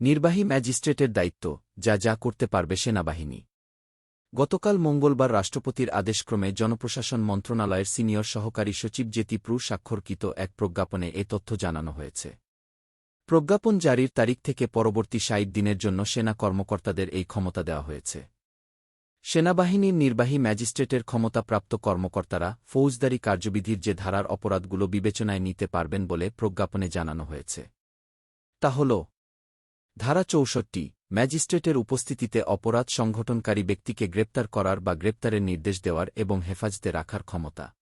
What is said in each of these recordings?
নির্বাহী ম্যাজিস্ট্রেটের দায়িত্ব, যা যা করতে পারবে সেনাবাহিনী। গতকাল মঙ্গলবার রাষ্ট্রপতির আদেশক্রমে জনপ্রশাসন মন্ত্রণালয়ের সিনিয়র সহকারী সচিব জেতি প্রু স্বাক্ষরকৃত এক প্রজ্ঞাপনে এ তথ্য জানানো হয়েছে। প্রজ্ঞাপন জারির তারিখ থেকে পরবর্তী ষাট দিনের জন্য সেনা কর্মকর্তাদের এই ক্ষমতা দেওয়া হয়েছে। সেনাবাহিনীর নির্বাহী ম্যাজিস্ট্রেটের ক্ষমতাপ্রাপ্ত কর্মকর্তারা ফৌজদারি কার্যবিধির যে ধারার অপরাধগুলো বিবেচনায় নিতে পারবেন বলে প্রজ্ঞাপনে জানানো হয়েছে। তা হল ধারা চৌষট্টি, ম্যাজিস্ট্রেটের উপস্থিতিতে অপরাধ সংগঠনকারী ব্যক্তিকে গ্রেপ্তার করার বা গ্রেপ্তারের নির্দেশ দেওয়ার এবং হেফাজতে রাখার ক্ষমতা।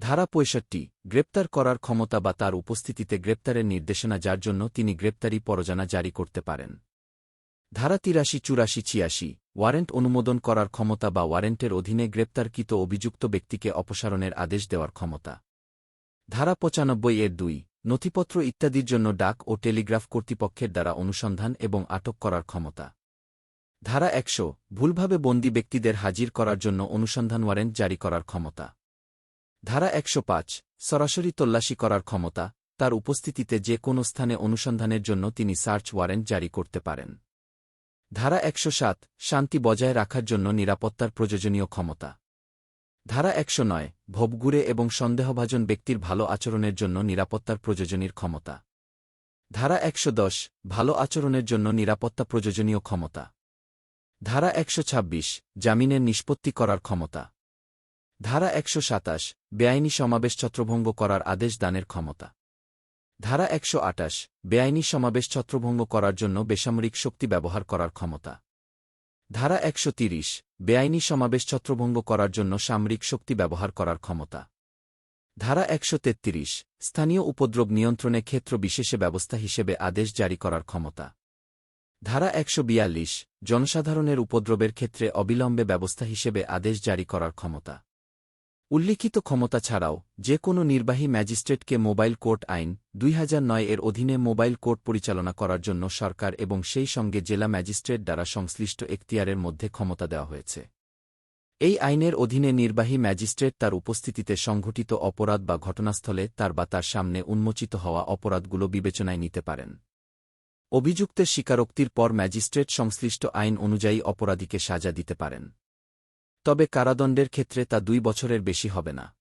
ধারা পঁয়ষট্টি, গ্রেপ্তার করার ক্ষমতা বা তার উপস্থিতিতে গ্রেপ্তারের নির্দেশনা যার জন্য তিনি গ্রেপ্তারি পরজানা জারি করতে পারেন। ধারা তিরাশি, চুরাশি, ছিয়াশি, ওয়ারেন্ট অনুমোদন করার ক্ষমতা বা ওয়ারেন্টের অধীনে গ্রেপ্তারকৃত অভিযুক্ত ব্যক্তিকে অপসারণের আদেশ দেওয়ার ক্ষমতা। ধারা পঁচানব্বই এর দুই নথিপত্র ইত্যাদির জন্য ডাক ও টেলিগ্রাফ কর্তৃপক্ষের দ্বারা অনুসন্ধান এবং আটক করার ক্ষমতা। ধারা একশো, ভুলভাবে বন্দী ব্যক্তিদের হাজির করার জন্য অনুসন্ধান ওয়ারেন্ট জারি করার ক্ষমতা। ধারা একশো পাঁচ, সরাসরি তল্লাশি করার ক্ষমতা, তার উপস্থিতিতে যে কোনো স্থানে অনুসন্ধানের জন্য তিনি সার্চ ওয়ারেন্ট জারি করতে পারেন। ধারা একশো সাত, শান্তি বজায় রাখার জন্য নিরাপত্তার প্রয়োজনীয় ক্ষমতা। ধারা একশো নয় ভবগুড়ে এবং সন্দেহভাজন ব্যক্তির ভালো আচরণের জন্য নিরাপত্তার প্রযোজনীর ক্ষমতা। ধারা একশো দশ, ভালো আচরণের জন্য নিরাপত্তা প্রয়োজনীয় ক্ষমতা। ধারা একশো ছাব্বিশ, জামিনের নিষ্পত্তি করার ক্ষমতা। ধারা একশো সাতাশ, বেআইনি সমাবেশ ছত্রভঙ্গ করার আদেশ দানের ক্ষমতা। ধারা একশো আটাশ, বেআইনি সমাবেশ ছত্রভঙ্গ করার জন্য বেসামরিক শক্তি ব্যবহার করার ক্ষমতা। ধারা একশো তিরিশ, বেআইনি সমাবেশ ছত্রভঙ্গ করার জন্য সামরিক শক্তি ব্যবহার করার ক্ষমতা। ধারা একশো তেত্রিশ, স্থানীয় উপদ্রব নিয়ন্ত্রণে ক্ষেত্র বিশেষে ব্যবস্থা হিসেবে আদেশ জারি করার ক্ষমতা। ধারা একশো বিয়াল্লিশ, জনসাধারণের উপদ্রবের ক্ষেত্রে অবিলম্বে ব্যবস্থা হিসেবে আদেশ জারি করার ক্ষমতা। উল্লিখিত ক্ষমতা ছাড়াও যে কোনো নির্বাহী ম্যাজিস্ট্রেটকে মোবাইল কোর্ট আইন, দুই হাজার নয় এর অধীনে মোবাইল কোর্ট পরিচালনা করার জন্য সরকার এবং সেই সঙ্গে জেলা ম্যাজিস্ট্রেট দ্বারা সংশ্লিষ্ট এখতিয়ারের মধ্যে ক্ষমতা দেওয়া হয়েছে। এই আইনের অধীনে নির্বাহী ম্যাজিস্ট্রেট তার উপস্থিতিতে সংঘটিত অপরাধ বা ঘটনাস্থলে তার বা তার সামনে উন্মোচিত হওয়া অপরাধগুলো বিবেচনায় নিতে পারেন। অভিযুক্তের স্বীকারোক্তির পর ম্যাজিস্ট্রেট সংশ্লিষ্ট আইন অনুযায়ী অপরাধীকে সাজা দিতে পারেন। তবে কারাদণ্ডের ক্ষেত্রে তা দুই বছরের বেশি হবে না।